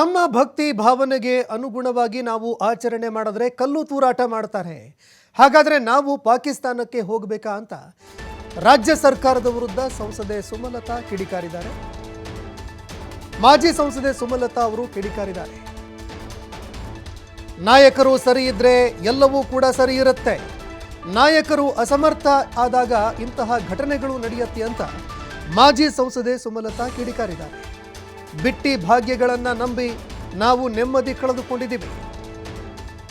ನಮ್ಮ ಭಕ್ತಿ ಭಾವನೆಗೆ ಅನುಗುಣವಾಗಿ ನಾವು ಆಚರಣೆ ಮಾಡಿದ್ರೆ ಕಲ್ಲು ತೂರಾಟ ಮಾಡ್ತಾರೆ. ಹಾಗಾದ್ರೆ ನಾವು ಪಾಕಿಸ್ತಾನಕ್ಕೆ ಹೋಗಬೇಕಾ ಅಂತ ರಾಜ್ಯ ಸರ್ಕಾರದ ವಿರುದ್ಧ ಸಂಸದೆ ಸುಮಲತಾ ಕಿಡಿಕಾರಿದ್ದಾರೆ. ಮಾಜಿ ಸಂಸದೆ ಸುಮಲತಾ ಅವರು ಕಿಡಿಕಾರಿದ್ದಾರೆ. ನಾಯಕರು ಸರಿ ಇದ್ರೆ ಎಲ್ಲವೂ ಕೂಡ ಸರಿ ಇರುತ್ತೆ. ನಾಯಕರು ಅಸಮರ್ಥ ಆದಾಗ ಇಂತಹ ಘಟನೆಗಳು ನಡೆಯುತ್ತೆ ಅಂತ ಮಾಜಿ ಸಂಸದೆ ಸುಮಲತಾ ಕಿಡಿಕಾರಿದ್ದಾರೆ. ಬಿಟ್ಟಿ ಭಾಗ್ಯಗಳನ್ನು ನಂಬಿ ನಾವು ನೆಮ್ಮದಿ ಕಳೆದುಕೊಂಡಿದ್ದೀವಿ.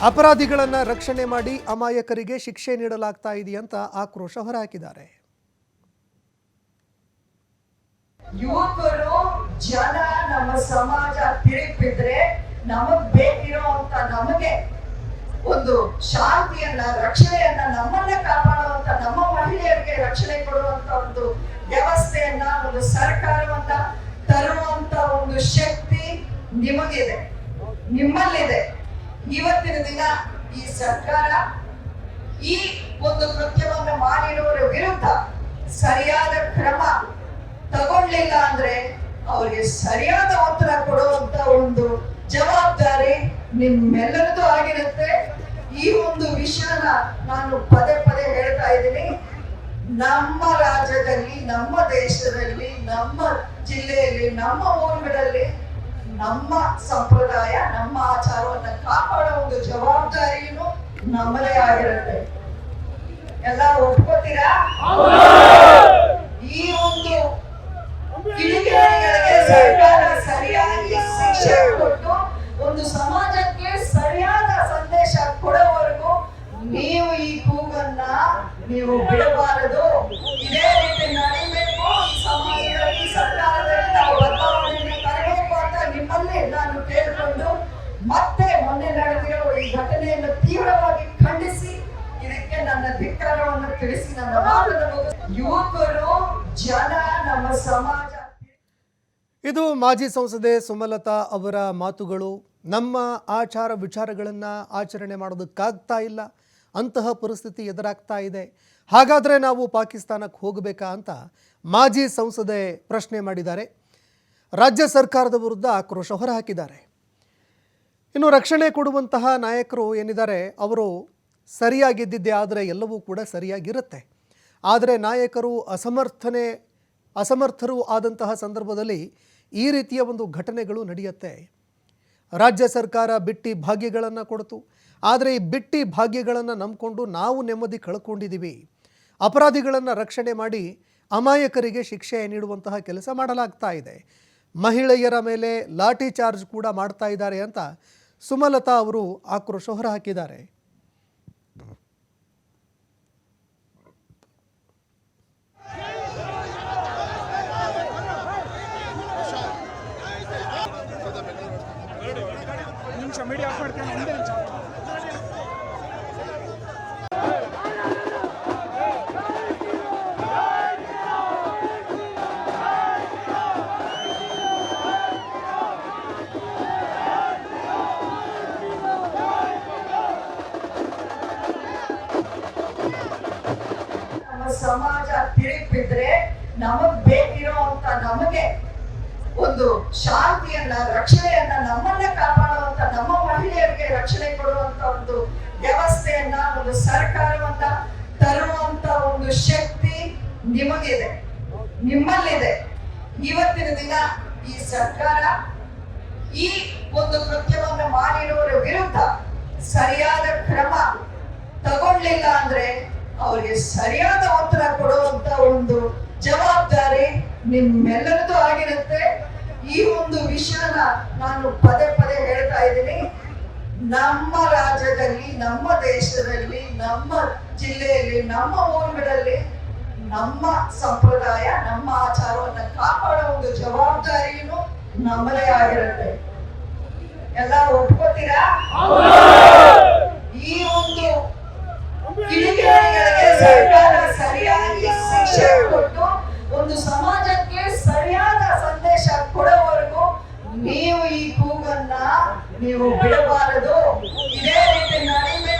ಅಪರಾಧಿಗಳನ್ನು ರಕ್ಷಣೆ ಮಾಡಿ ಅಮಾಯಕರಿಗೆ ಶಿಕ್ಷೆ ನೀಡಲಾಗ್ತಾ ಇದೆಯಂತ ಆಕ್ರೋಶ ಹೊರಹಾಕಿದ್ದಾರೆ. ಯುವಕರು, ಜನ ನಮ್ಮ ಸಮಾಜ ತಿರುಗಿಬಿದ್ರೆ ನಮಗ್ ಬೇಕಿರೋ ಅಂತ ನಮಗೆ ಒಂದು ಶಾಂತಿಯನ್ನ, ರಕ್ಷಣೆಯನ್ನ ನಮ್ಮನ್ನ ಕಾಪಾಡುವಂತ, ನಮ್ಮ ಮಹಿಳೆಯರಿಗೆ ರಕ್ಷಣೆ ಕೊಡುವಂತ ಒಂದು ವ್ಯವಸ್ಥೆಯನ್ನ, ಒಂದು ಸರ್ಕಾರವನ್ನ ತರುವಂತ ಒಂದು ಶಕ್ತಿ ನಿಮಗಿದೆ, ನಿಮ್ಮಲ್ಲಿದೆ. ಇವತ್ತಿನ ದಿನ ಈ ಸರ್ಕಾರ ಈ ಒಂದು ಕೃತ್ಯವನ್ನು ಮಾಡಿರೋರ ವಿರುದ್ಧ ಸರಿಯಾದ ಕ್ರಮ ತಗೊಳ್ಳಿಲ್ಲ ಅಂದ್ರೆ ಅವ್ರಿಗೆ ಸರಿಯಾದ ಉತ್ತರ ಕೊಡುವಂತ ಒಂದು ಜವಾಬ್ದಾರಿ ನಿಮ್ಮೆಲ್ಲರದ್ದು ಆಗಿರುತ್ತೆ. ಈ ಒಂದು ವಿಷಯನ ನಾನು ಪದೇ ಪದೇ ಹೇಳ್ತಾ ಇದ್ದೀನಿ. ನಮ್ಮ ರಾಜ್ಯದಲ್ಲಿ, ನಮ್ಮ ದೇಶದಲ್ಲಿ, ನಮ್ಮ ಜಿಲ್ಲೆಯಲ್ಲಿ ನಮ್ಮ ಊರುಗಳಲ್ಲಿ ನಮ್ಮ ಸಂಪ್ರದಾಯ, ನಮ್ಮ ಆಚಾರವನ್ನ ಕಾಪಾಡೋ ಒಂದು ಜವಾಬ್ದಾರಿಯನ್ನು ನಮ್ಮದೇ ಆಗಿರುತ್ತೆ. ಎಲ್ಲ ಒಪ್ಕೋತೀರಾ? ಈ ಒಂದು ಸರ್ಕಾರ ಸರಿಯಾಗಿ ಶಿಕ್ಷೆ ಕೊಟ್ಟು ಒಂದು ಸಮಾಜಕ್ಕೆ ಸರಿಯಾದ ಸಂದೇಶ ಕೊಡೋವರೆಗೂ ನೀವು ಈ ಕೂಗನ್ನ ನೀವು ಬಿಡಬಾರದು. ಇದೇ ರೀತಿ ನಡಿಬೇಕು. ಸಮಾಜ ಧಿಕ್ಕಾರವನ್ನು ತಿಳಿಸಿ ನನ್ನ ಯುವಕರು, ಜನ, ನಮ್ಮ ಸಮಾಜ. ಇದು ಮಾಜಿ ಸಂಸದೆ ಸುಮಲತಾ ಅವರ ಮಾತುಗಳು. ನಮ್ಮ ಆಚಾರ ವಿಚಾರಗಳನ್ನು ಆಚರಣೆ ಮಾಡೋದಕ್ಕಾಗ್ತಾ ಇಲ್ಲ. ಅಂತಹ ಪರಿಸ್ಥಿತಿ ಎದುರಾಗ್ತಾ ಇದೆ. ಹಾಗಾದರೆ ನಾವು ಪಾಕಿಸ್ತಾನಕ್ಕೆ ಹೋಗಬೇಕಾ ಅಂತ ಮಾಜಿ ಸಂಸದೆ ಪ್ರಶ್ನೆ ಮಾಡಿದ್ದಾರೆ. ರಾಜ್ಯ ಸರ್ಕಾರದ ವಿರುದ್ಧ ಆಕ್ರೋಶ ಹೊರಹಾಕಿದ್ದಾರೆ. ಇನ್ನು ರಕ್ಷಣೆ ಕೊಡುವಂತಹ ನಾಯಕರು ಏನಿದ್ದಾರೆ? ಅವರು ಸರಿಯಾಗಿದ್ದಿದ್ದೇ ಆದರೆ ಎಲ್ಲವೂ ಕೂಡ ಸರಿಯಾಗಿರುತ್ತೆ. ಆದರೆ ನಾಯಕರು ಅಸಮರ್ಥನೆ, ಅಸಮರ್ಥರು ಆದಂತಹ ಸಂದರ್ಭದಲ್ಲಿ ಈ ರೀತಿಯ ಒಂದು ಘಟನೆಗಳು ನಡೆಯುತ್ತೆ. ರಾಜ್ಯ ಸರ್ಕಾರ ಬಿಟ್ಟಿ ಭಾಗ್ಯಗಳನ್ನು ಕೊಡ್ತು. ಆದರೆ ಈ ಬಿಟ್ಟಿ ಭಾಗ್ಯಗಳನ್ನು ನಂಬಿಕೊಂಡು ನಾವು ನೆಮ್ಮದಿ ಕಳ್ಕೊಂಡಿದ್ದೀವಿ ಅಪರಾಧಿಗಳನ್ನು ರಕ್ಷಣೆ ಮಾಡಿ ಅಮಾಯಕರಿಗೆ ಶಿಕ್ಷೆ ನೀಡುವಂತಹ ಕೆಲಸ ಮಾಡಲಾಗ್ತಾ ಇದೆ. ಮಹಿಳೆಯರ ಮೇಲೆ ಲಾಠಿ ಚಾರ್ಜ್ ಕೂಡ ಮಾಡ್ತಾ ಇದ್ದಾರೆ ಅಂತ ಸುಮಲತಾ ಅವರು ಆಕ್ರೋಶ ಹೊರಹಾಕಿದ್ದಾರೆ. ನಿಮಿಷ ಮೀಡಿಯಾ ಆಫ್ ಮಾಡ್ತೀನಿ ಒಂದೇ ನಿಮಿಷ. ಸಮಾಜ ತಿರುಗಿದ್ರೆ ನಮಗ್ ಬೇಕಿರೋ ಅಂತ ನಮಗೆ ಒಂದು ಶಾಂತಿಯನ್ನ, ರಕ್ಷಣೆಯನ್ನ ನಮ್ಮನ್ನ ಕಾಪಾಡುವಂತ, ನಮ್ಮ ಮಹಿಳೆಯರಿಗೆ ರಕ್ಷಣೆ ಕೊಡುವಂತ ಒಂದು ವ್ಯವಸ್ಥೆಯನ್ನ, ಒಂದು ಸರ್ಕಾರವನ್ನ ತರುವಂತ ಒಂದು ಶಕ್ತಿ ನಿಮಗಿದೆ. ನಿಮ್ಮಲ್ಲಿದೆ. ಇವತ್ತಿನ ದಿನ ಈ ಸರ್ಕಾರ ಈ ಒಂದು ಕೃತ್ಯವನ್ನು ಮಾಡಿರುವವರ ವಿರುದ್ಧ ಸರಿಯಾದ ಕ್ರಮ ತಗೊಳ್ಳಿಲ್ಲ ಅಂದ್ರೆ ಅವ್ರಿಗೆ ಸರಿಯಾದ ಉತ್ತರ ಕೊಡುವಂತ ಒಂದು ಜವಾಬ್ದಾರಿ ನಿಮ್ಮೆಲ್ಲರದ್ದು ಆಗಿರುತ್ತೆ. ಈ ಒಂದು ವಿಷಯನ ನಾನು ಪದೇ ಪದೇ ಹೇಳ್ತಾ ಇದ್ದೀನಿ. ನಮ್ಮ ರಾಜ್ಯದಲ್ಲಿ, ನಮ್ಮ ದೇಶದಲ್ಲಿ, ನಮ್ಮ ಜಿಲ್ಲೆಯಲ್ಲಿ, ನಮ್ಮ ಊರುಗಳಲ್ಲಿ ನಮ್ಮ ಸಂಪ್ರದಾಯ, ನಮ್ಮ ಆಚಾರವನ್ನು ಕಾಪಾಡೋ ಒಂದು ಜವಾಬ್ದಾರಿಯೂ ನಮ್ಮದೇ ಆಗಿರುತ್ತೆ. ಎಲ್ಲ ಒಪ್ಕೋತೀರಾ? ನೀವು ಈ ಕೂಗನ್ನ ನೀವು ಬಿಡಬಾರದು. ಇದೇ ರೀತಿ ನಡಿಮೆ